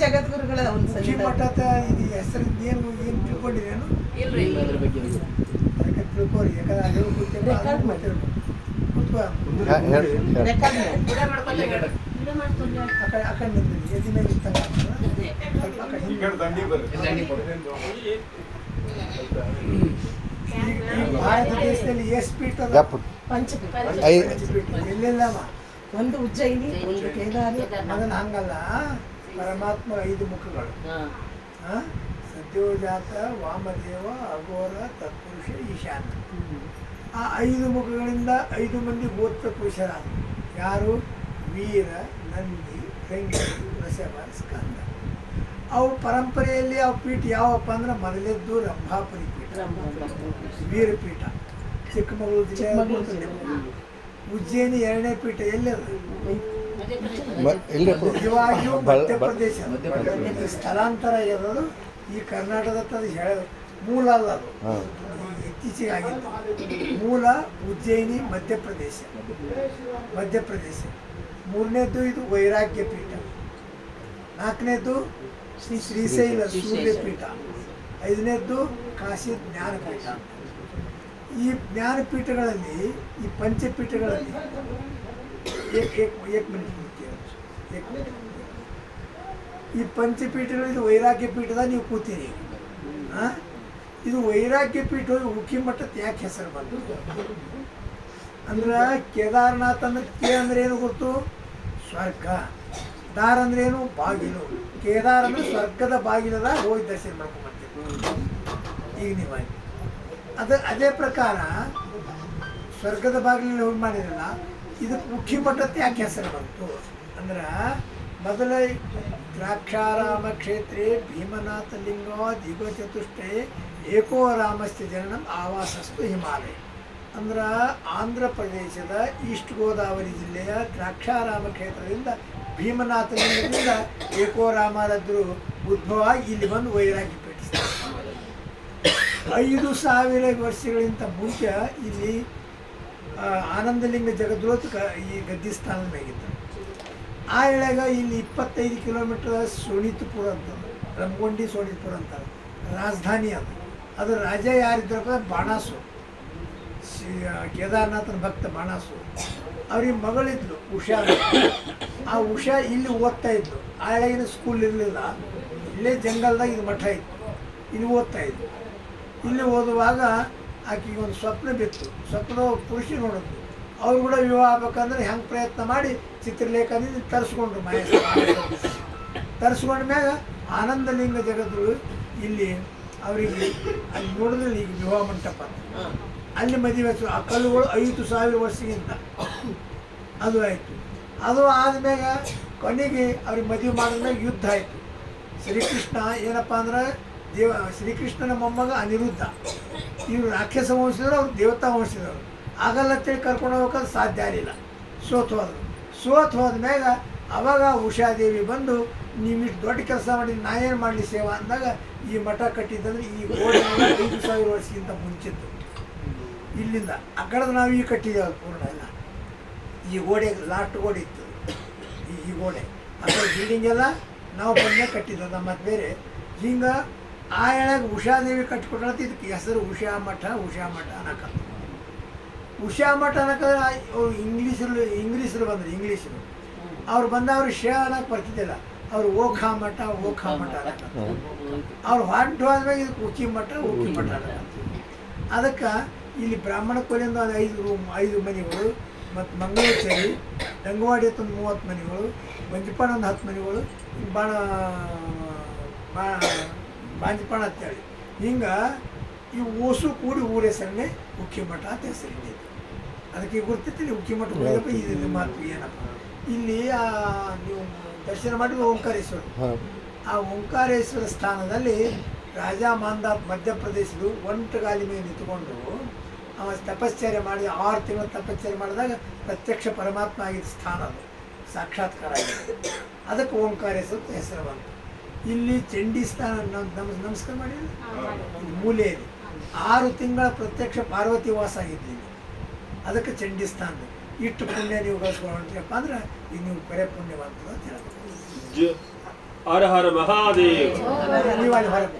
ಜಗದ್ಗುರುಗಳ ಒಂದು ಉಚ್ಚಿ ಸಂಗೀತ ಮಠದ ಇದು ಹೆಸರಿಂದ ಏನು ಏನು ತಿಳ್ಕೊಂಡಿರೇನು ಇಲ್ರಿ. ಅದ್ರ ಬಗ್ಗೆ ಅದಕ್ಕೆ ತಿಳ್ಕೊರಿ ಯಾಕಂದ್ರೆ ಕೂತ್ರೆ ಅದು. ಕೂತ್ಕೋ. ಆ ಕಡೆ. ಎದಿ ಮೇಲೆ ಭಾರತ ದೇಶದಲ್ಲಿ ಎಷ್ಟು ಪೀಠ. ಪಂಚಪೀಠ. ಒಂದು ಉಜ್ಜಯಿನಿ ಒಂದು ಕೇದಾರಿ ಅದನ್ನ ಹಂಗಲ್ಲ? ಪರಮಾತ್ಮ ಐದು ಮುಖಗಳು? ಸದ್ಯೋಜಾತ ವಾಮದೇವ ಅಘೋರ ತತ್ಪುರುಷ ಈಶಾನ ಆ ಐದು ಮುಖಗಳಿಂದ ಐದು ಮಂದಿ ಗೋತ್ರ ಪುರುಷರಾದ ಯಾರು? ವೀರ ನಂದಿ ಗಂಗಿ ವಸವ ಸ್ಕಂದ. ಅವು ಪರಂಪರೆಯಲ್ಲಿ ಅವು ಪೀಠ ಯಾವಪ್ಪ ಅಂದ್ರೆ ಮೊದಲೆದ್ದು ರಂಭಾಪುರಿ ಪೀಠ. ವೀರಪೀಠ. ಚಿಕ್ಕಮಗಳೂರು ಜಿಲ್ಲೆ ಚಿಕ್ಕಮಗಳೂರು ಉಜ್ಜಯಿನಿ ಎರಡನೇ ಪೀಠ ಎಲ್ಲಿದೆ ಮ- ಇಲ್ರಿ ಅಪ್ಪ. ನಿಜವಾಗಿಯೂ ಬಲ್- ಬಲ್- ಮಧ್ಯಪ್ರದೇಶ ಮಧ್ಯಪ್ರದೇಶ. ಸ್ಥಳಾಂತರ ಇರೋದು ಈ ಕರ್ನಾಟಕದ ಹೇಳ ಮೂಲ ಅಲ್ಲ ಅದು. ಇತ್ತೀಚೆಗೆ ಆಗಿತ್ತು ಮೂಲ ಉಜ್ಜಯಿನಿ ಮಧ್ಯಪ್ರದೇಶ ಮಧ್ಯಪ್ರದೇಶ ಮೂರನೇದು ಇದು ವೈರಾಗ್ಯ ಪೀಠ. ನಾಲ್ಕನೇದು ಶ್ರೀ ಶ್ರೀಶೈಲ. ಸೂರ್ಯ ಪೀಠ. ಐದನೇದ್ದು ಕಾಶಿ ಜ್ಞಾನಪೀಠ. ಈ ಜ್ಞಾನಪೀಠಗಳಲ್ಲಿ ಈ ಪಂಚಪೀಠಗಳಲ್ಲಿ ಏಕ್ ಏಕ್ ಏಕ್ ಮಿನಿಟ್ ಏಕ್ ಮಿನಿಟ್. ಈ ಪಂಚಪೀಠಗಳಲ್ಲಿ ವೈರಾಗ್ಯ ಪೀಠದ ನೀವು ಕೂತೀರಿ. ಹಾಂ ಇದು ವೈರಾಗ್ಯ ಪೀಠ ಉಕ್ಕಿ ಮಠಕ್ಕೆ ಯಾಕೆ ಹೆಸರು ಬಂತು? ಅಂದ್ರೆ ಕೇದಾರನಾಥ್ ಅಂದ್ರೆ ಕೆ ಅಂದ್ರೆ ಏನು ಗೊತ್ತು? ಸ್ವರ್ಗ. ದಾರ್ ಅಂದ್ರೆ ಏನು? ಬಾಗಿಲು. ಕೇದಾರ ಅಂದ್ರೆ ಸ್ವರ್ಗದ ಬಾಗಿಲದ ಹೋಗಿ ದರ್ಶನ ಮಾಡ್ಕೊಂಡ್ಬರ್ತೀವಿ ಈಗ ನೀವು ಆಯ್ತು. ಅದ ಅದೇ ಪ್ರಕಾರ ಸ್ವರ್ಗದ ಬಾಗಿಲಲ್ಲಿ ಹೋಗಿ ಮಾಡಿರಲ್ಲ ಇದಕ್ಕೆ ಮುಖ್ಯ ಮಠಕ್ಕೆ ಯಾಕೆ ಹೆಸರು ಬಂತು? ಅಂದ್ರೆ ಮೊದಲ ದ್ರಾಕ್ಷಾರಾಮ ಕ್ಷೇತ್ರೇ ಭೀಮನಾಥ ಲಿಂಗ ದಿಗ ಚತುಷ್ಟೇ ಏಕೋ ರಾಮಸ್ಯ ಜನನ ಆವಾಸಸ್ತು ಹಿಮಾಲಯ. ಅಂದ್ರೆ ಆಂಧ್ರ ಪ್ರದೇಶದ ಈಸ್ಟ್ ಗೋದಾವರಿ ಜಿಲ್ಲೆಯ ದ್ರಾಕ್ಷಾರಾಮ ಕ್ಷೇತ್ರದಿಂದ ಭೀಮನಾಥ ಲಿಂಗದಿಂದ ಏಕೋ ರಾಮರಾದ್ರು ಉದ್ಭವ ಇಲ್ಲಿ ಬಂದು ವೈರಾಗಿ ಪೀಠಿಸ್ತಾರೆ. ಐದು ಸಾವಿರ ವರ್ಷಗಳಿಂದ ಮುಂಚೆ ಇಲ್ಲಿ ಆನಂದಲಿಂಗ ಕ, ಈ ಗದ್ದಿ ಸ್ಥಾನದ ಮ್ಯಾಗಿತ್ತು ಆ ಎಳೆಗ ಇಲ್ಲಿ ಇಪ್ಪತ್ತೈದು ಕಿಲೋಮೀಟರ್ ಸೋಣಿತಪುರ ಅಂತ, ರಂಗೊಂಡಿ ಸೋಣಿತಪುರ ಅಂತ, ರಾಜಧಾನಿ ಅದು. ಅದು ರಾಜ ಯಾರಿದ್ರಪ್ಪ ಬಾಣಾಸು. ಶ್ರೀ ಕೇದಾರನಾಥನ ಭಕ್ತ ಬಾಣಾಸು. ಅವ್ರಿಗೆ ಮಗಳಿದ್ಲು ಉಷಾ ಆ ಉಷಾ ಇಲ್ಲಿ ಓದ್ತಾ ಇದ್ಲು. ಆ ಎಳೆಗಿನ ಸ್ಕೂಲ್ ಇರಲಿಲ್ಲ. ಇಲ್ಲೇ ಜಂಗಲ್ದಾಗ ಇದು ಮಠ ಇತ್ತು. ಇಲ್ಲಿ ಓದ್ತಾ ಇದ್ಲು. ಇಲ್ಲಿ ಓದುವಾಗ ಆಕೆಗೆ ಒಂದು ಸ್ವಪ್ನ ಬಿತ್ತು. ಸ್ವಪ್ನ ಪುರುಷ ನೋಡಿದ್ರು. ಅವ್ರು ಕೂಡ ವಿವಾಹ ಆಗ್ಬೇಕಂದ್ರೆ ಹೆಂಗೆ ಪ್ರಯತ್ನ ಮಾಡಿ ಚಿತ್ರಲೇಖನದಿಂದ ತರಿಸ್ಕೊಂಡ್ರು ಮಹೇಶ್. ತರಿಸ್ಕೊಂಡ ಮ್ಯಾಗ ಆನಂದಲಿಂಗ ಜಗದ್ರು ಇಲ್ಲಿ ಅವರಿಗೆ ಅಲ್ಲಿ ನೋಡಿದ್ರೆ ಈಗ ವಿವಾಹ ಮಂಟಪ. ಅಲ್ಲಿ ಮದುವೆ. ಆ ಕಲ್ಲುಗಳು ಐದು ಸಾವಿರ ವರ್ಷಗಿಂತ ಅದು ಆಯಿತು. ಅದು ಆದ್ಮ್ಯಾಗ ಕೊನೆಗೆ ಅವ್ರಿಗೆ ಮದುವೆ ಮಾಡಿದ್ಮೇಲೆ ಯುದ್ಧ ಆಯಿತು. ಶ್ರೀಕೃಷ್ಣ ಏನಪ್ಪ ಅಂದ್ರೆ ದೇವ, ಶ್ರೀಕೃಷ್ಣನ ಮೊಮ್ಮಗ ಅನಿರುದ್ಧ. ಇವರು ರಾಕ್ಷಸ ವಂಶದವರು, ಅವ್ರು ದೇವತಾ ವಂಶದವರು. ಆಗಲ್ಲ ಅಂತೇಳಿ ಕರ್ಕೊಂಡು ಹೋಗೋಕೆ ಸಾಧ್ಯ ಆಗಲಿಲ್ಲ. ಸೋತ್ ಹೋದರು. ಸೋತ್ ಹೋದ್ಮ್ಯಾಗ ಅವಾಗ ಉಷಾದೇವಿ ಬಂದು ನೀವಿಷ್ಟು ದೊಡ್ಡ ಕೆಲಸ ಮಾಡಿ ನಾ ಏನು ಮಾಡಲಿ ಸೇವಾ? ಅಂದಾಗ ಈ ಮಠ ಕಟ್ಟಿದ್ದಂದ್ರೆ ಈ ಗೋಡೆ ಐದು ಸಾವಿರ ವರ್ಷಕ್ಕಿಂತ ಮುಂಚಿತ್ತು. ಇಲ್ಲಿಂದ ಆ ನಾವು ಈಗ ಕಟ್ಟಿದ್ದೇವೆ ಪೂರ್ಣ ಎಲ್ಲ. ಈ ಗೋಡೆ, ಲಾಸ್ಟ್ ಗೋಡೆ ಇತ್ತು. ಈ ಈ ಗೋಡೆ. ಆ ಬಿಲ್ಡಿಂಗ್ ಎಲ್ಲ ನಾವು ಬಂದೇ ಕಟ್ಟಿದ್ದೆವು. ಮತ್ತು ಬೇರೆ. ಹಿಂಗೆ ಆ ಹೇಳಾಗ ಉಷಾದೇವಿ ಕಟ್ಕೊಟ್ರತ್ ಇದಕ್ಕೆ ಹೆಸರು ಉಷಾ ಮಠ ಉಷಾ ಮಠ ಅನ್ನಕ ಉಷಾ ಮಠ ಅನ್ನಕ ಇಂಗ್ಲೀಷರು ಇಂಗ್ಲೀಷರು ಬಂದರು ಇಂಗ್ಲೀಷರು. ಅವ್ರು ಬಂದವ್ರು ಶ ಅನ್ನಕ್ಕೆ ಬರ್ತಿದ್ದಿಲ್ಲ ಅವ್ರು ಓಖಾ ಮಠ ಓಖಾ ಮಠ ಅನ್ನಕ ಅವ್ರು ಹೊಂಟು ಹೋದ್ಮೇಲೆ ಇದಕ್ಕೆ ಉಕ್ಕಿ ಮಠ ಉಕ್ಕಿ ಮಠ ಅನ್ನಕ ಅದಕ್ಕೆ ಇಲ್ಲಿ ಬ್ರಾಹ್ಮಣ ಕೊಲೆಯಿಂದ ಒಂದು ಐದು ರೂಮ್ ಐದು ಮನೆಗಳು ಮತ್ತು ಮಂಗಳೂರು ಗಂಗವಾಡಿ ಹತ್ತು ಒಂದು ಮೂವತ್ತು ಮನೆಗಳು ಮಂಜಪ್ಪನ ಒಂದು ಹತ್ತು ಮನೆಗಳು ಬಾಣ ಬಾ ಬಾಂಜಿಪಾಣ ಅಂತೇಳಿ ಹಿಂಗೆ ಈ ಓಸು ಕೂಡಿ ಊರ ಹೆಸರನ್ನೇ ಉಕ್ಕಿ ಮಠ ಅಂತ ಹೆಸರಿದೆ ಅದಕ್ಕೆ ಗುರ್ತಿತ್ತು ಉಕ್ಕಿ ಮಠ ಇದು ಮಾತು ಏನಪ್ಪ? ಇಲ್ಲಿ ಆ, ನೀವು ದರ್ಶನ ಮಾಡಿದ ಓಂಕಾರೇಶ್ವರ. ಆ ಓಂಕಾರೇಶ್ವರ ಸ್ಥಾನದಲ್ಲಿ ರಾಜ ಮಾಂದ ಮಧ್ಯಪ್ರದೇಶದ ಒಂಟುಗಾಲಿ ಮೇಲೆ ನಿಂತುಕೊಂಡು ಅವ ತಪಶ್ಚರ್ಯ ಮಾಡಿ ಆರು ತಿಂಗಳ ತಪಶ್ಚರ್ಯ ಮಾಡಿದಾಗ ಪ್ರತ್ಯಕ್ಷ ಪರಮಾತ್ಮ ಆಗಿದ್ದ ಸ್ಥಾನ ಅದು. ಸಾಕ್ಷಾತ್ಕಾರ ಆಗಿದೆ ಅದಕ್ಕೆ ಓಂಕಾರೇಶ್ವರ ಹೆಸರು ಬಂತು. ಇಲ್ಲಿ ಚಂಡಿ ನಮ್ ನಮಸ್ಕಾರ ಮಾಡಿ ಮೂಲೆ ಇದೆ. ಆರು ತಿಂಗಳ ಪ್ರತ್ಯಕ್ಷ ಪಾರ್ವತಿ ವಾಸ ಆಗಿದ್ದು ಇಲ್ಲಿ. ಅದಕ್ಕೆ ಚಂಡಿ ಸ್ಥಾನ ಇಷ್ಟು ಪುಣ್ಯ ನೀವು ಗಳಿಸ್ಕೊಂಡ್ರಪ್ಪ ಅಂದ್ರೆ ಈಗ ನೀವು ಬರೇ ಪುಣ್ಯವಾಗ್ತದೆ ಅಂತ ಮಹಾದೇವ್. ನೀವು ಅಲ್ಲಿ ಹೊರಗೆ